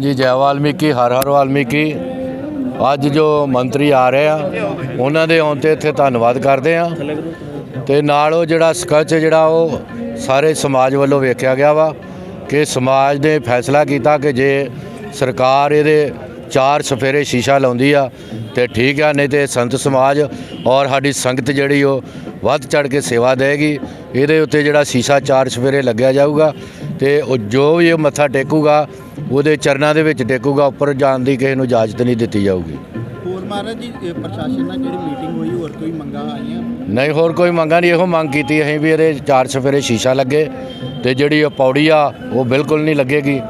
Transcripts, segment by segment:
ਜੀ ਜੈ ਵਾਲਮੀਕੀ, ਹਰ ਹਰ ਵਾਲਮੀਕੀ। ਅੱਜ ਜੋ ਮੰਤਰੀ ਆ ਰਹੇ ਆ, ਉਹਨਾਂ ਦੇ ਆਉਣ ਤੇ ਇੱਥੇ ਧੰਨਵਾਦ ਕਰਦੇ ਆ। ਤੇ ਨਾਲ ਉਹ ਜਿਹੜਾ ਸਕੱਚ ਜਿਹੜਾ ਉਹ ਸਾਰੇ ਸਮਾਜ ਵੱਲੋਂ ਵੇਖਿਆ ਗਿਆ ਵਾ ਕਿ ਸਮਾਜ ਨੇ ਫੈਸਲਾ ਕੀਤਾ ਕਿ ਜੇ ਸਰਕਾਰ ਇਹਦੇ ਚਾਰ ਸਫੇਰੇ ਸ਼ੀਸ਼ਾ ਲਾਉਂਦੀ ਆ, ਤੇ ਠੀਕ ਆ, ਨਹੀਂ ਤੇ ਸੰਤ ਸਮਾਜ ਔਰ ਸਾਡੀ ਸੰਗਤ ਜਿਹੜੀ ਉਹ ਵੱਧ ਚੜ ਕੇ ਸੇਵਾ ਦੇਗੀ ਇਹਦੇ ਉੱਤੇ ਜਿਹੜਾ ਸ਼ੀਸ਼ਾ ਚਾਰ ਸਫੇਰੇ ਲੱਗਿਆ ਜਾਊਗਾ ਤੇ ਉਹ ਜੋ ਵੀ ਇਹ ਮੱਥਾ ਟੇਕੂਗਾ ਉਹਦੇ ਚਰਨਾਂ ਦੇ ਵਿੱਚ ਟੇਕੂਗਾ ਉੱਪਰ ਜਾਣ ਦੀ ਕਿਸੇ ਨੂੰ ਇਜਾਜ਼ਤ ਨਹੀਂ ਦਿੱਤੀ ਜਾਊਗੀ। ਹੋਰ ਮਹਾਰਾਜ ਜੀ ਪ੍ਰਸ਼ਾਸਨ ਨਾਲ ਜਿਹੜੀ ਮੀਟਿੰਗ ਹੋਈ ਹੋਰ ਕੋਈ ਮੰਗਾਂ ਆਈਆਂ? ਨਹੀਂ ਹੋਰ ਕੋਈ ਮੰਗਾਂ ਨਹੀਂ ਇਹੋ ਮੰਗ ਕੀਤੀ ਅਸੀਂ ਵੀ ਇਹਦੇ ਚਾਰ ਸਫੇਰੇ ਸ਼ੀਸ਼ਾ ਲੱਗੇ ਤੇ ਜਿਹੜੀ ਉਹ ਪੌੜੀ ਆ ਉਹ ਬਿਲਕੁਲ ਨਹੀਂ ਲੱਗੇਗੀ।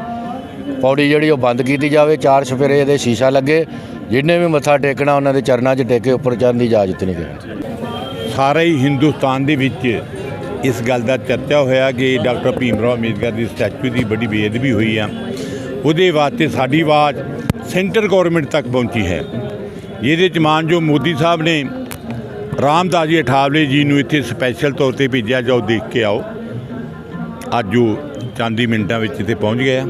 ਪੌੜੀ ਜਿਹੜੀ ਉਹ ਬੰਦ ਕੀਤੀ ਜਾਵੇ ਚਾਰ ਸਫੇਰੇ ਇਹਦੇ ਸ਼ੀਸ਼ਾ ਲੱਗੇ ਜਿੰਨੇ ਵੀ ਮੱਥਾ ਟੇਕਣਾ ਉਹਨਾਂ ਦੇ ਚਰਨਾਂ 'ਚ ਟੇਕੇ ਉੱਪਰ ਜਾਣ ਦੀ ਇਜਾਜ਼ਤ ਨਹੀਂ ਹੈ ਸਾਰੇ ਹੀ ਹਿੰਦੁਸਤਾਨ ਦੇ ਵਿੱਚ ਇਸ ਗੱਲ ਦਾ ਚਰਚਾ ਹੋਇਆ ਕਿ ਡਾਕਟਰ ਭੀਮ ਰਾਓ ਅੰਬੇਦਕਰ ਦੀ ਸਟੈਚੂ ਦੀ ਬੜੀ ਬੇਅਦਬੀ ਹੋਈ ਆ। ਉਹਦੇ ਵਾਸਤੇ ਸਾਡੀ ਆਵਾਜ਼ ਸੈਂਟਰ ਗਵਰਨਮੈਂਟ ਤੱਕ ਪਹੁੰਚੀ ਹੈ। ਜਿਹਦੇ ਚ ਮਾਨਯੋਗ ਮੋਦੀ ਸਾਹਿਬ ਨੇ ਰਾਮਦਾਸ ਜੀ ਅਠਾਵਲੇ ਜੀ ਨੂੰ ਇੱਥੇ ਸਪੈਸ਼ਲ ਤੌਰ ਤੇ ਭੇਜਿਆ, ਜਾਓ ਦੇਖ ਕੇ ਆਓ। ਅੱਜ ਉਹ ਚਾਂਦੀ ਮਿੰਟਾਂ ਵਿੱਚ ਇੱਥੇ ਪਹੁੰਚ ਗਿਆ ਆ।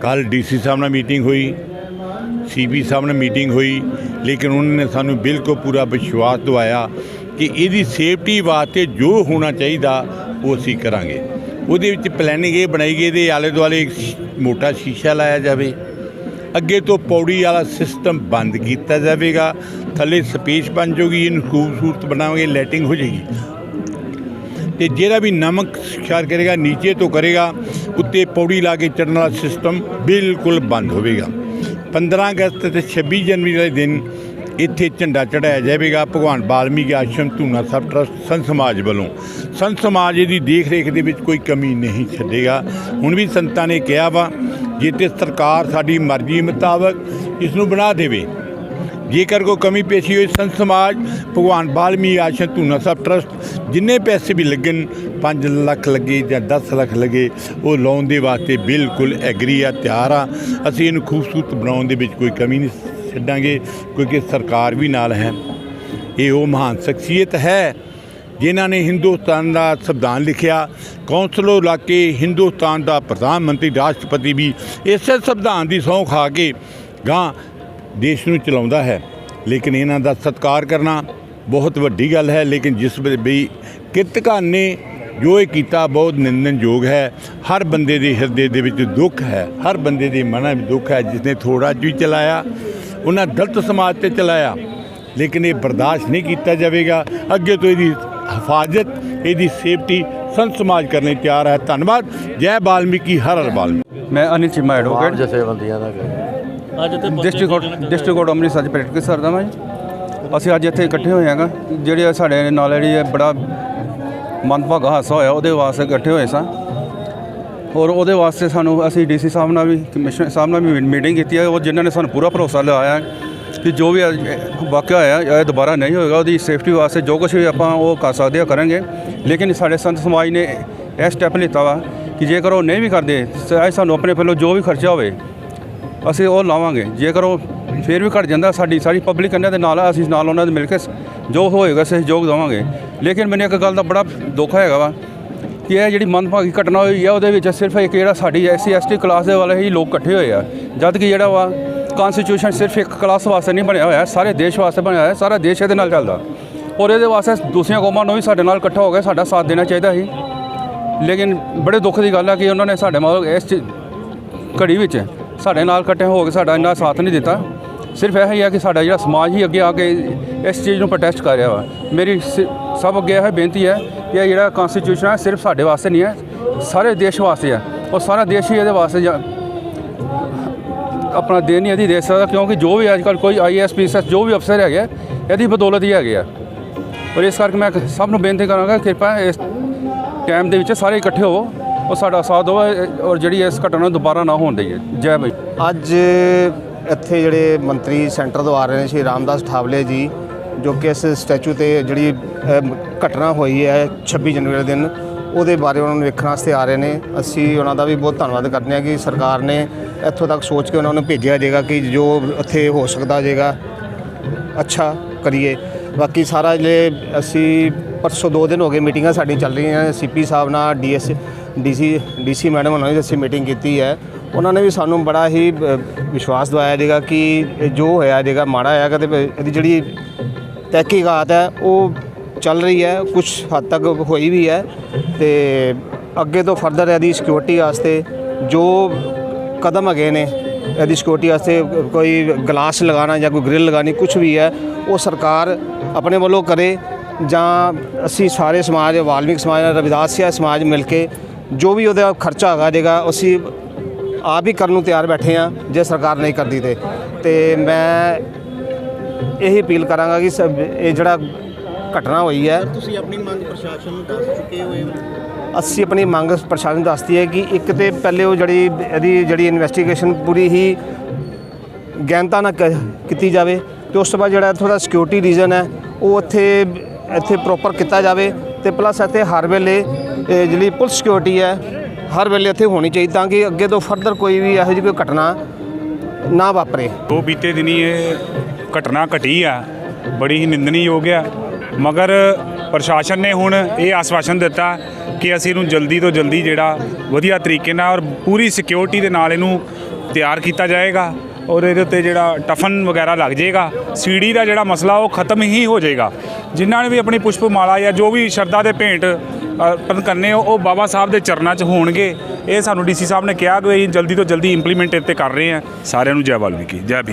ਕੱਲ ਡੀਸੀ ਸਾਹਿਬ ਨਾਲ ਮੀਟਿੰਗ ਹੋਈ ਸੀਬੀ ਸਾਹਿਬ ਨਾਲ ਮੀਟਿੰਗ ਹੋਈ, ਲੇਕਿਨ ਉਹਨਾਂ ਨੇ ਸਾਨੂੰ ਬਿਲਕੁਲ ਪੂਰਾ ਵਿਸ਼ਵਾਸ ਦਵਾਇਆ ਕਿ ਇਹਦੀ ਸੇਫਟੀ ਵਾਸਤੇ ਜੋ ਹੋਣਾ ਚਾਹੀਦਾ, ਉਹ ਅਸੀਂ ਕਰਾਂਗੇ। ਉਹਦੇ ਵਿੱਚ ਪਲੈਨਿੰਗ ਇਹ ਬਣਾਈ ਗਈ ਇਹਦੇ ਆਲੇ ਦੁਆਲੇ ਇੱਕ ਮੋਟਾ ਸ਼ੀਸ਼ਾ ਲਾਇਆ ਜਾਵੇ। ਅੱਗੇ ਤੋਂ ਪੌੜੀ ਵਾਲਾ ਸਿਸਟਮ ਬੰਦ ਕੀਤਾ ਜਾਵੇਗਾ। ਥੱਲੇ ਸਪੇਸ ਬਣ ਜਾਊਗੀ ਇਹਨੂੰ ਖੂਬਸੂਰਤ ਬਣਾਵਾਂਗੇ ਲਾਈਟਿੰਗ ਹੋ ਜਾਏਗੀ। ਤੇ ਜਿਹੜਾ ਵੀ ਨਮਕ ਸ਼ਿਕਾਰ ਕਰੇਗਾ, ਨੀਚੇ ਤੋਂ ਕਰੇਗਾ, ਉੱਤੇ ਪੌੜੀ ਲਾ ਕੇ ਚੜਨ ਵਾਲਾ ਸਿਸਟਮ ਬਿਲਕੁਲ ਬੰਦ ਹੋਵੇਗਾ। 15 ਅਗਸਤ ਤੇ 26 ਜਨਵਰੀ ਵਾਲੇ ਦਿਨ ਇੱਥੇ ਝੰਡਾ ਚੜਾਇਆ ਜਾਵੇਗਾ। ਭਗਵਾਨ ਵਾਲਮੀਕੀ ਆਸ਼ਰਮ ਧੂਨਾ ਸਬ ਟਰਸਟ ਸੰਤ ਸਮਾਜ ਵੱਲੋਂ। ਸੰਤ ਸਮਾਜ ਇਹਦੀ ਦੇਖ ਰੇਖ ਦੇ ਵਿੱਚ ਕੋਈ ਕਮੀ ਨਹੀਂ ਛੱਡੇਗਾ। ਹੁਣ ਵੀ ਸੰਤਾਂ ਨੇ ਕਿਹਾ ਵਾ ਜੇ ਤੇ ਸਰਕਾਰ ਸਾਡੀ ਮਰਜ਼ੀ ਮੁਤਾਬਕ ਇਸ ਨੂੰ ਬਣਾ ਦੇਵੇ। ਜੇਕਰ ਕੋਈ ਕਮੀ ਪੇਸ਼ੀ ਹੋਈ ਸੰਤ ਸਮਾਜ, ਭਗਵਾਨ ਬਾਲਮੀ ਆਸ਼ਰਮ ਧੂਨਾ ਸਾਹਿਬ ਟਰਸਟ ਜਿੰਨੇ ਪੈਸੇ ਵੀ ਲੱਗਣ 5 ਲੱਖ ਲੱਗੇ ਜਾਂ 10 ਲੱਖ ਲੱਗੇ, ਉਹ ਲਾਉਣ ਦੇ ਵਾਸਤੇ ਬਿਲਕੁਲ ਐਗਰੀ ਆ, ਤਿਆਰ ਆ। ਅਸੀਂ ਇਹਨੂੰ ਖੂਬਸੂਰਤ ਬਣਾਉਣ ਦੇ ਵਿੱਚ ਕੋਈ ਕਮੀ ਨਹੀਂ ਛੱਡਾਂਗੇ, ਕਿਉਂਕਿ ਸਰਕਾਰ ਵੀ ਨਾਲ ਹੈ। ਇਹ ਉਹ ਮਹਾਨ ਸ਼ਖਸੀਅਤ ਹੈ, ਜਿਨ੍ਹਾਂ ਨੇ ਹਿੰਦੁਸਤਾਨ ਦਾ ਸੰਵਿਧਾਨ ਲਿਖਿਆ। ਕੌਂਸਲੋ ਇਲਾਕੇ ਹਿੰਦੁਸਤਾਨ ਦਾ ਪ੍ਰਧਾਨ ਮੰਤਰੀ, ਰਾਸ਼ਟਰਪਤੀ ਵੀ ਇਸੇ ਸੰਵਿਧਾਨ ਦੀ ਸਹੁੰ ਖਾ ਕੇ ਗਾਂ ਦੇਸ਼ ਨੂੰ ਚਲਾਉਂਦਾ ਹੈ। ਲੇਕਿਨ ਇਹਨਾਂ ਦਾ ਸਤਿਕਾਰ ਕਰਨਾ ਬਹੁਤ ਵੱਡੀ ਗੱਲ ਹੈ, ਲੇਕਿਨ ਜਿਸ ਵੇਲੇ ਵੀ ਕਿਰਤਕਾਂ ਨੇ ਜੋ ਇਹ ਕੀਤਾ, ਬਹੁਤ ਨਿੰਦਣਯੋਗ ਹੈ। ਹਰ ਬੰਦੇ ਦੇ ਹਿਰਦੇ ਦੇ ਵਿੱਚ ਦੁੱਖ ਹੈ, ਹਰ ਬੰਦੇ ਦੇ ਮਨਾਂ ਵਿੱਚ ਦੁੱਖ ਹੈ, ਜਿਸ ਜਿਸਨੇ ਥੋੜਾ ਵੀ ਚਲਾਇਆ। ਉਹਨਾਂ ਦਲਿਤ ਸਮਾਜ ਤੇ ਚਲਾਇਆ। ਲੇਕਿਨ ਇਹ ਬਰਦਾਸ਼ਤ ਨਹੀਂ ਕੀਤਾ ਜਾਵੇਗਾ। ਅੱਗੇ ਤੋਂ ਇਹਦੀ ਹਿਫਾਜ਼ਤ ਇਹਦੀ ਸੇਫਟੀ ਸੰਤ ਸਮਾਜ ਕਰਨੇ ਤਿਆਰ ਹੈ। ਧੰਨਵਾਦ। ਜੈ ਬਾਲਮੀਕੀ ਹਰ ਹਰ ਬਾਲਮੀਕੀ ਮੈਂ ਅਨਿਲ ਚੀਮਾ ਐਡਵੋਕੇਟ। ਜਥੇਬੰਦੀਆਂ ਦਾ district court district court Amritsar 'ਚ ਪ੍ਰੈਕਟਿਸ ਕਰਦਾ ਮੈਂ। ਜੀ। ਅਸੀਂ ਅੱਜ ਇੱਥੇ ਇਕੱਠੇ ਹੋਏ ਹਾਂਗਾ। ਜਿਹੜੇ ਸਾਡੇ ਨਾਲ ਜਿਹੜੀ ਬੜਾ ਮੰਦਭਾਗਾ ਹਾਸਾ ਹੋਇਆ ਉਹਦੇ ਵਾਸਤੇ ਇਕੱਠੇ ਹੋਏ ਸਾਂ। ਔਰ ਉਹਦੇ ਵਾਸਤੇ ਸਾਨੂੰ ਅਸੀਂ ਡੀਸੀ ਸਾਹਿਬ ਨਾਲ ਵੀ, ਕਮਿਸ਼ਨਰ ਸਾਹਿਬ ਨਾਲ ਵੀ ਮੀਟਿੰਗ ਕੀਤੀ ਹੈ, ਉਹ ਜਿਨ੍ਹਾਂ ਨੇ ਸਾਨੂੰ ਪੂਰਾ ਭਰੋਸਾ ਦਿਵਾਇਆ ਕਿ ਜੋ ਵੀ ਅੱਜ ਵਾਕਿਆ ਹੋਇਆ ਇਹ ਦੁਬਾਰਾ ਨਹੀਂ ਹੋਏਗਾ, ਉਹਦੀ ਸੇਫਟੀ ਵਾਸਤੇ ਜੋ ਕੁਝ ਵੀ ਆਪਾਂ ਉਹ ਕਰ ਸਕਦੇ ਆ, ਕਰਾਂਗੇ। ਲੇਕਿਨ ਸਾਡੇ ਸੰਤ ਸਮਾਜ ਨੇ ਇਹ ਸਟੈਪ ਲਿੱਤਾ ਵਾ ਕਿ ਜੇਕਰ ਉਹ ਨਹੀਂ ਵੀ ਕਰਦੇ, ਤਾਂ ਸਾਨੂੰ ਆਪਣੇ ਪਹਿਲੋਂ ਜੋ ਵੀ ਖਰਚਾ ਹੋਵੇ, ਅਸੀਂ ਉਹ ਲਾਵਾਂਗੇ। ਜੇਕਰ ਉਹ ਫਿਰ ਵੀ ਘਟ ਜਾਂਦਾ, ਸਾਡੀ ਸਾਰੀ ਪਬਲਿਕ ਇਹਨਾਂ ਦੇ ਨਾਲ ਅਸੀਂ ਨਾਲ ਉਹਨਾਂ ਦੇ ਮਿਲ ਕੇ ਜੋ ਹੋਏਗਾ ਸਹਿਯੋਗ ਦੇਵਾਂਗੇ। ਲੇਕਿਨ ਮੈਨੂੰ ਇੱਕ ਗੱਲ ਦਾ ਬੜਾ ਦੁੱਖ ਹੈਗਾ ਵਾ ਕਿ ਇਹ ਜਿਹੜੀ ਮੰਦਭਾਗੀ ਘਟਨਾ ਹੋਈ ਆ, ਉਹਦੇ ਵਿੱਚ ਸਿਰਫ ਇੱਕ ਜਿਹੜਾ ਸਾਡੀ ਐਸਸੀ ਐਸਟੀ ਕਲਾਸ ਦੇ ਵਾਲੇ ਹੀ ਲੋਕ ਇਕੱਠੇ ਹੋਏ ਆ। ਜਦ ਕਿ ਜਿਹੜਾ ਵਾ ਕਨਸਟੀਟਿਊਸ਼ਨ ਸਿਰਫ ਇੱਕ ਕਲਾਸ ਵਾਸਤੇ ਨਹੀਂ ਬਣਿਆ ਹੋਇਆ, ਸਾਰੇ ਦੇਸ਼ ਵਾਸਤੇ ਬਣਿਆ ਹੋਇਆ, ਸਾਰਾ ਦੇਸ਼ ਇਹਦੇ ਨਾਲ ਚੱਲਦਾ। ਔਰ ਇਹਦੇ ਵਾਸਤੇ ਦੂਸਰੀਆਂ ਕੌਮਾਂ ਨੂੰ ਵੀ ਸਾਡੇ ਨਾਲ ਇਕੱਠਾ ਹੋ ਕੇ ਸਾਡਾ ਸਾਥ ਦੇਣਾ ਚਾਹੀਦਾ ਸੀ। ਲੇਕਿਨ ਬੜੇ ਦੁੱਖ ਦੀ ਗੱਲ ਆ ਕਿ ਉਹਨਾਂ ਨੇ ਸਾਡੇ ਨਾਲ ਇਸ 'ਚ ਘੜੀ ਵਿੱਚ ਸਾਡੇ ਨਾਲ ਇਕੱਠੇ ਹੋ ਕੇ ਸਾਡਾ ਇੰਨਾ ਸਾਥ ਨਹੀਂ ਦਿੱਤਾ। ਸਿਰਫ ਇਹ ਹੀ ਆ ਕਿ ਸਾਡਾ ਜਿਹੜਾ ਸਮਾਜ ਹੀ ਅੱਗੇ ਆ ਕੇ ਇਸ ਚੀਜ਼ ਨੂੰ ਪ੍ਰੋਟੈਸਟ ਕਰ ਰਿਹਾ ਵਾ। ਮੇਰੀ ਸ- ਸਭ ਅੱਗੇ ਇਹ ਬੇਨਤੀ ਹੈ ਕਿ ਇਹ ਜਿਹੜਾ ਕਨਸਟੀਟਿਊਸ਼ਨ ਹੈ ਸਿਰਫ ਸਾਡੇ ਵਾਸਤੇ ਨਹੀਂ ਹੈ ਸਾਰੇ ਦੇਸ਼ ਵਾਸਤੇ ਹੈ। ਔਰ ਸਾਰਾ ਦੇਸ਼ ਹੀ ਇਹਦੇ ਵਾਸਤੇ ਜਾ- ਆਪਣਾ ਦੇਣ ਨਹੀਂ ਇਹਦੀ ਦੇ ਸਕਦਾ ਕਿਉਂਕਿ ਜੋ ਵੀ ਅੱਜ ਕੱਲ੍ਹ ਕੋਈ ਆਈਐਸ ਪੀਐਸ ਜੋ ਵੀ ਅਫਸਰ ਹੈਗੇ ਆ, ਇਹਦੀ ਬਦੌਲਤ ਹੀ ਹੈਗੇ ਆ। ਔਰ ਇਸ ਕਰਕੇ ਮੈਂ ਸਭ ਨੂੰ ਬੇਨਤੀ ਕਰਾਂਗਾ ਕਿਰਪਾ ਇਸ ਟਾਈਮ ਦੇ ਵਿੱਚ ਸਾਰੇ ਇਕੱਠੇ ਹੋਵੋ ਔਰ ਸਾਡਾ ਸਾਥ ਦਿਓ ਔਰ ਜਿਹੜੀ ਇਸ ਘਟਨਾ ਨੂੰ ਦੁਬਾਰਾ ਨਾ ਹੋਣ ਦੇਈਏ। ਜੈ ਭਾਈ ਅੱਜ ਇੱਥੇ ਜਿਹੜੇ ਮੰਤਰੀ ਸੈਂਟਰ ਤੋਂ ਆ ਰਹੇ ਨੇ ਸ਼੍ਰੀ ਰਾਮਦਾਸ ਠਾਵਲੇ ਜੀ ਜੋ ਕਿ ਇਸ ਸਟੈਚੂ ਤੇ ਜਿਹੜੀ ਘਟਨਾ ਹੋਈ ਹੈ 26 ਜਨਵਰੀ ਦੇ ਦਿਨ, ਉਹਦੇ ਬਾਰੇ ਉਹਨਾਂ ਨੂੰ ਵੇਖਣ ਵਾਸਤੇ ਆ ਰਹੇ ਨੇ। ਅਸੀਂ ਉਹਨਾਂ ਦਾ ਵੀ ਬਹੁਤ ਧੰਨਵਾਦ ਕਰਦੇ ਹਾਂ ਕਿ ਸਰਕਾਰ ਨੇ ਇੱਥੋਂ ਤੱਕ ਸੋਚ ਕੇ ਉਹਨਾਂ ਨੂੰ ਭੇਜਿਆ ਜਾਏਗਾ ਕਿ ਜੋ ਇੱਥੇ ਹੋ ਸਕਦਾ ਜਾਏਗਾ, ਅੱਛਾ ਕਰੀਏ। ਬਾਕੀ ਸਾਰਾ ਜਿਹੜੇ ਅਸੀਂ ਪਰਸੋਂ ਦੋ ਦਿਨ ਹੋ ਗਏ ਮੀਟਿੰਗਾਂ ਸਾਡੀਆਂ ਚੱਲ ਰਹੀਆਂ ਸੀਪੀ ਸਾਹਿਬ ਨਾਲ ਡੀਐਸ, ਡੀਸੀ ਡੀਸੀ ਮੈਡਮ ਨਾਲ ਵੀ ਅਸੀਂ ਮੀਟਿੰਗ ਕੀਤੀ ਹੈ। ਉਹਨਾਂ ਨੇ ਵੀ ਸਾਨੂੰ ਬੜਾ ਹੀ ਵਿਸ਼ਵਾਸ ਦਿਵਾਇਆ ਜੇਗਾ ਕਿ ਇਹ ਜੋ ਹੋਇਆ ਜੇਗਾ ਮਾੜਾ ਹੋਇਆ ਤੇ ਇਹਦੀ ਜਿਹੜੀ ਤਹਿਕੀਕਾਤ ਹੈ, ਉਹ ਚੱਲ ਰਹੀ ਹੈ ਕੁਝ ਹੱਦ ਤੱਕ ਹੋਈ ਵੀ ਹੈ ਤੇ ਅੱਗੇ ਤੋਂ ਫਰਦਰ ਇਹਦੀ ਸਿਕਿਉਰਿਟੀ ਵਾਸਤੇ ਜੋ ਕਦਮ ਹੈਗੇ ਨੇ, ਇਹਦੀ ਸਿਕਿਉਰਿਟੀ ਵਾਸਤੇ ਕੋਈ ਗਲਾਸ ਲਗਾਉਣਾ ਜਾਂ ਕੋਈ ਗ੍ਰਿਲ ਲਗਾਣੀ ਕੁਝ ਵੀ ਹੈ, ਉਹ ਸਰਕਾਰ ਆਪਣੇ ਵੱਲੋਂ ਕਰੇ ਜਾਂ ਅਸੀਂ ਸਾਰੇ ਸਮਾਜ, ਵਾਲਮੀਕ ਸਮਾਜ ਰਵਿਦਾਸੀਆ ਸਮਾਜ ਮਿਲ ਕੇ ਜੋ ਵੀ ਉਹਦਾ ਖਰਚਾ ਹੈਗਾ ਜੇਗਾ, ਅਸੀਂ ਆਪ ਹੀ ਕਰਨ ਨੂੰ ਤਿਆਰ ਬੈਠੇ ਆ ਜੇ ਸਰਕਾਰ ਨਹੀਂ ਕਰਦੀ ਤੇ। ਤੇ ਮੈਂ ਇਹੀ ਅਪੀਲ ਕਰਾਂਗਾ ਕਿ ਸਭ ਇਹ ਜਿਹੜਾ ਘਟਨਾ ਹੋਈ ਹੈ ਤੁਸੀਂ ਆਪਣੀ ਮੰਗ ਪ੍ਰਸ਼ਾਸਨ ਨੂੰ ਦੱਸ ਚੁੱਕੇ ਹੋਏ ਹੋ? ਅਸੀਂ ਆਪਣੀ ਮੰਗ ਪ੍ਰਸ਼ਾਸਨ ਨੂੰ ਦੱਸਦੀ ਹੈ ਕਿ ਇੱਕ ਤੇ ਪਹਿਲੇ ਉਹ ਜਿਹੜੀ ਇਹਦੀ ਜਿਹੜੀ ਇਨਵੈਸਟੀਗੇਸ਼ਨ ਪੂਰੀ ਹੀ ਗੈਂਤਾ ਨਾਲ ਕ- ਕੀਤੀ ਜਾਵੇ ਤੇ ਉਸ ਤੋਂ ਬਾਅਦ ਜਿਹੜਾ ਥੋੜਾ ਸਿਕਿਉਰਿਟੀ ਰੀਜ਼ਨ ਹੈ ਉਹ ਉੱਥੇ ਇੱਥੇ ਪ੍ਰੋਪਰ ਕੀਤਾ ਜਾਵੇ ਤੇ ਪਲੱਸ ਇੱਥੇ ਹਰ ਵੇਲੇ ਇਹ ਜਿਹੜੀ ਪੁਲਿਸ ਸਿਕਿਉਰਿਟੀ ਹੈ ਹਰ ਵੇਲੇ ਇੱਥੇ ਹੋਣੀ ਚਾਹੀਦੀ ਤਾਂ ਕਿ ਅੱਗੇ ਤੋਂ ਫਰਦਰ ਕੋਈ ਵੀ ਇਹੋ ਜਿਹੀ ਕੋਈ ਘਟਨਾ ਨਾ ਵਾਪਰੇ। ਉਹ ਬੀਤੇ ਦਿਨੀ ਇਹ ਘਟਨਾ ਘਟੀ ਆ, ਬੜੀ ਹੀ ਨਿੰਦਣਯੋਗ ਆ। ਮਗਰ ਪ੍ਰਸ਼ਾਸਨ ਨੇ ਹੁਣ ਇਹ ਆਸਵਾਸ਼ਨ ਦਿੱਤਾ ਕਿ ਅਸੀਂ ਇਹਨੂੰ ਜਲਦੀ ਤੋਂ ਜਲਦੀ ਜਿਹੜਾ ਵਧੀਆ ਤਰੀਕੇ ਨਾਲ ਔਰ ਪੂਰੀ ਸਿਕਿਉਰਿਟੀ ਦੇ ਨਾਲ ਇਹਨੂੰ ਤਿਆਰ ਕੀਤਾ ਜਾਏਗਾ ਔਰ ਇਹਦੇ ਉੱਤੇ ਜਿਹੜਾ ਟਫਨ ਵਗੈਰਾ ਲੱਗ ਜਾਏਗਾ, ਸੀੜੀ ਦਾ ਜਿਹੜਾ ਮਸਲਾ ਉਹ ਖਤਮ ਹੀ ਹੋ ਜਾਏਗਾ। ਜਿਨ੍ਹਾਂ ਨੇ ਵੀ ਆਪਣੀ ਪੁਸ਼ਪ ਮਾਲਾ ਜਾਂ ਜੋ ਵੀ ਸ਼ਰਧਾ ਦੇ ਭੇਂਟ ਅਰਪਣ ਕਰਨੇ ਉਹ ਬਾਬਾ ਸਾਹਿਬ ਦੇ ਚਰਨਾਂ 'ਚ ਹੋਣਗੇ। ਇਹ ਸਾਨੂੰ ਡੀਸੀ ਸਾਹਿਬ ਨੇ ਕਿਹਾ ਕਿ ਜਲਦੀ ਤੋਂ ਜਲਦੀ ਇੰਪਲੀਮੈਂਟ ਇੱਥੇ ਕਰ ਰਹੇ ਹਾਂ। ਸਾਰਿਆਂ ਨੂੰ ਜੈ ਵਾਲਮੀਕੀ ਜੈ ਭੀਮ।